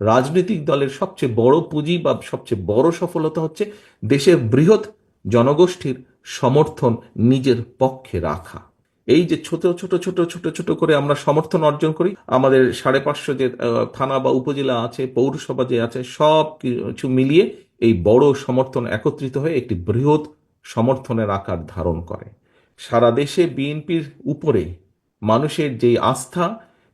রাজনৈতিক দলের সবচেয়ে বড় পুঁজি বা সবচেয়ে বড় সফলতা হচ্ছে দেশের বৃহৎ জনগোষ্ঠীর সমর্থন নিজের পক্ষে রাখা। এই যে ছোট ছোট ছোট ছোট ছোট করে আমরা সমর্থন অর্জন করি, আমাদের সাড়ে পাঁচশো যে থানা বা উপজেলা আছে, পৌরসভা যে আছে, সব কিছু মিলিয়ে এই বড় সমর্থন একত্রিত হয়ে একটি বৃহৎ সমর্থনের আকার ধারণ করে। সারা দেশে বিএনপির উপরে মানুষের যে আস্থা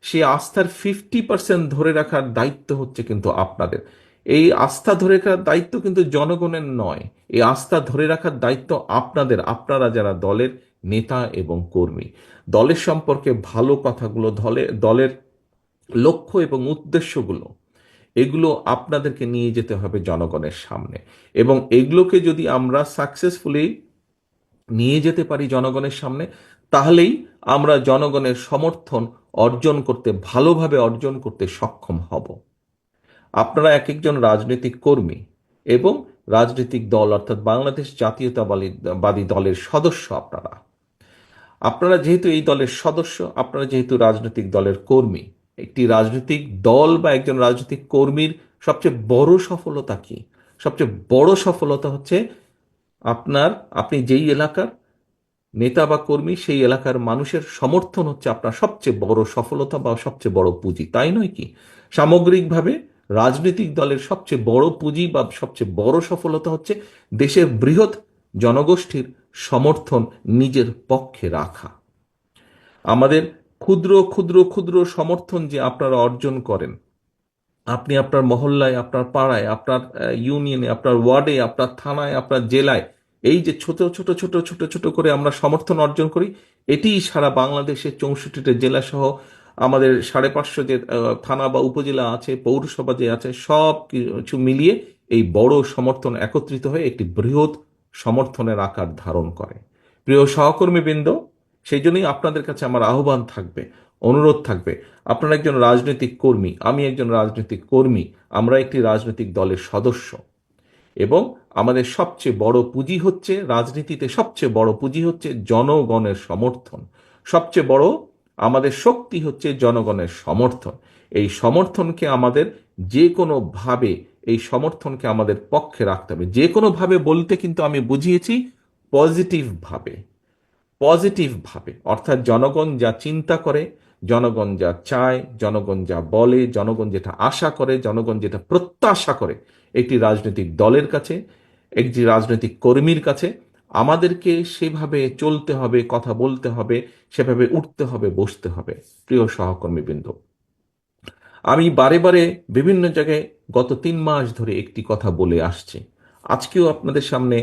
সেই আস্থার ফিফটি পার্সেন্ট ধরে রাখার দায়িত্ব হচ্ছে কিন্তু আপনাদের। এই আস্থা ধরে রাখার দায়িত্ব কিন্তু জনগণের নয়। এই আস্থা ধরে রাখার দায়িত্ব আপনাদের, আপনারা যারা দলের নেতা এবং কর্মী। দলের সম্পর্কে ভালো কথাগুলো, দলে, দলের লক্ষ্য এবং উদ্দেশ্যগুলো, এগুলো আপনাদেরকে নিয়ে যেতে হবে জনগণের সামনে। এবং এগুলোকে যদি আমরা সাকসেসফুলি নিয়ে যেতে পারি জনগণের সামনে তাহলেই আমরা জনগণের সমর্থন অর্জন করতে ভালোভাবে অর্জন করতে সক্ষম হব। আপনারা এক একজন রাজনৈতিক কর্মী এবং রাজনৈতিক দল অর্থাৎ বাংলাদেশ জাতীয়তাবাদী দলের সদস্য আপনারা। আপনারা যেহেতু এই দলের সদস্য, আপনারা যেহেতু রাজনৈতিক দলের কর্মী, একটি রাজনৈতিক দল বা একজন রাজনৈতিক কর্মীর সবচেয়ে বড় সফলতা কি? সবচেয়ে বড় সফলতা হচ্ছে আপনার, আপনি যেই এলাকার নেতা বা কর্মী সেই এলাকার মানুষের সমর্থন হচ্ছে আপনার সবচেয়ে বড় সফলতা বা সবচেয়ে বড় পুঁজি। তাই নয় কি? সামগ্রিকভাবে রাজনৈতিক দলের সবচেয়ে বড় পুঁজি বা সবচেয়ে বড় সফলতা হচ্ছে দেশের বৃহৎ জনগোষ্ঠীর সমর্থন নিজের পক্ষে রাখা। আমাদের ক্ষুদ্র ক্ষুদ্র ক্ষুদ্র সমর্থন যে আপনারা অর্জন করেন, আপনি আপনার মহল্লায়, আপনার পাড়ায়, আপনার ইউনিয়নে আপনার ওয়ার্ডে আপনার থানায়, আপনার জেলায় এই যে ছোট ছোট ছোট ছোট ছোট করে আমরা সমর্থন অর্জন করি, এটিই সারা বাংলাদেশের চৌষট্টিটা জেলা সহ আমাদের সাড়ে পাঁচশো যে থানা বা উপজেলা আছে, পৌরসভা যে আছে, সব কিছু মিলিয়ে এই বড় সমর্থন একত্রিত হয়ে একটি বৃহৎ সমর্থনের আকার ধারণ করে। প্রিয় সহকর্মীবৃন্দ, সেই জন্যই আপনাদের কাছে আমার আহ্বান থাকবে, অনুরোধ থাকবে। আপনারা একজন রাজনৈতিক কর্মী, আমি একজন রাজনৈতিক কর্মী, আমরা একটি রাজনৈতিক দলের সদস্য। এবং আমাদের সবচেয়ে বড় পুঁজি হচ্ছে, রাজনীতিতে সবচেয়ে বড় পুঁজি হচ্ছে জনগণের সমর্থন। সবচেয়ে বড় আমাদের শক্তি হচ্ছে জনগণের সমর্থন। এই সমর্থনকে আমাদের যে কোনো ভাবে এই সমর্থনকে আমাদের পক্ষে রাখতে হবে। যে কোনো ভাবে বলতে কিন্তু আমি বুঝিয়েছি পজিটিভ ভাবে পজিটিভ ভাবে অর্থাৎ জনগণ যা চিন্তা করে জনগণ যা চায়, জনগণ যা বলে, জনগণ যেটা আশা করে, জনগণ যেটা প্রত্যাশা করে, একটি রাজনৈতিক দলের কাছে, একটি রাজনৈতিক কর্মীর কাছে, আমাদেরকে সেভাবে চলতে হবে, কথা বলতে হবে, সেভাবে উঠতে হবে, বসতে হবে। প্রিয় সহকর্মীবৃন্দ, আমি বারে বারে বিভিন্ন জায়গায় গত তিন মাস ধরে একটি কথা বলে আসছি। আজকেও আপনাদের সামনে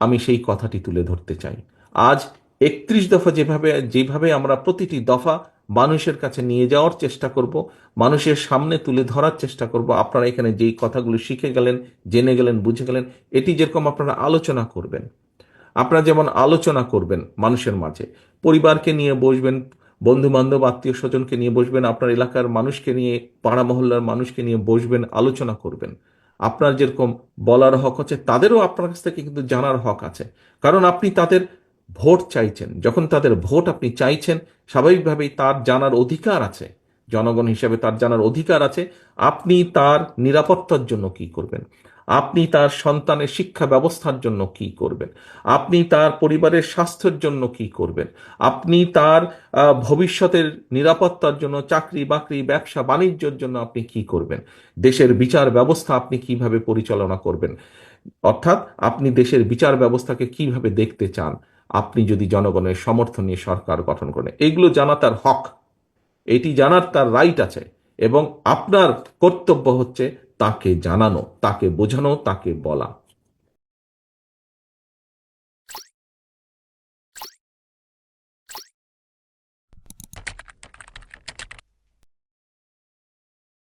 আমি সেই কথাটি তুলে ধরতে চাই। আজ একত্রিশ দফা যেভাবে যেভাবে আমরা প্রতিটি দফা মানুষের কাছে নিয়ে যাওয়ার চেষ্টা করব, মানুষের সামনে তুলে ধরার চেষ্টা করব। আপনারা এখানে যেই কথাগুলো শিখে গেলেন, জেনে গেলেন, বুঝে গেলেন, এটি যেরকম আপনারা আলোচনা করবেন। আপনারা যেমন আলোচনা করবেন মানুষের মাঝে, পরিবারকে নিয়ে বসবেন বন্ধু বান্ধব আত্মীয় স্বজনকে নিয়ে বসবেন, আপনার এলাকার মানুষকে নিয়ে, পাড়া মহল্লার মানুষকে নিয়ে বসবেন, আলোচনা করবেন। আপনার যেরকম বলার হক আছে, তাদেরও আপনার কাছ থেকে কিন্তু জানার হক আছে। কারণ আপনি তাদের ভোট চাইছেন। যখন তাদের ভোট আপনি চাইছেন, স্বাভাবিকভাবেই তার জানার অধিকার আছে। জনগণ হিসেবে তার জানার অধিকার আছে। আপনি তার নিরাপত্তার জন্য কি করবেন? আপনি তার সন্তানের শিক্ষা ব্যবস্থার জন্য কি করবেন? আপনি তার পরিবারের স্বাস্থ্যের জন্য কি করবেন? আপনি তার ভবিষ্যতের নিরাপত্তার জন্য, চাকরি বাকরি, ব্যবসা বাণিজ্যর জন্য আপনি কি করবেন? দেশের বিচার ব্যবস্থা আপনি কীভাবে পরিচালনা করবেন? অর্থাৎ আপনি দেশের বিচার ব্যবস্থাকে কীভাবে দেখতে চান? আপনি যদি জনগণের সমর্থন নিয়ে সরকার গঠন করেন, এগুলো জানা তার হক। এটি জানার তার রাইট আছে এবং আপনার কর্তব্য হচ্ছে তাকে জানানো, তাকে বোঝানো, তাকে বলা।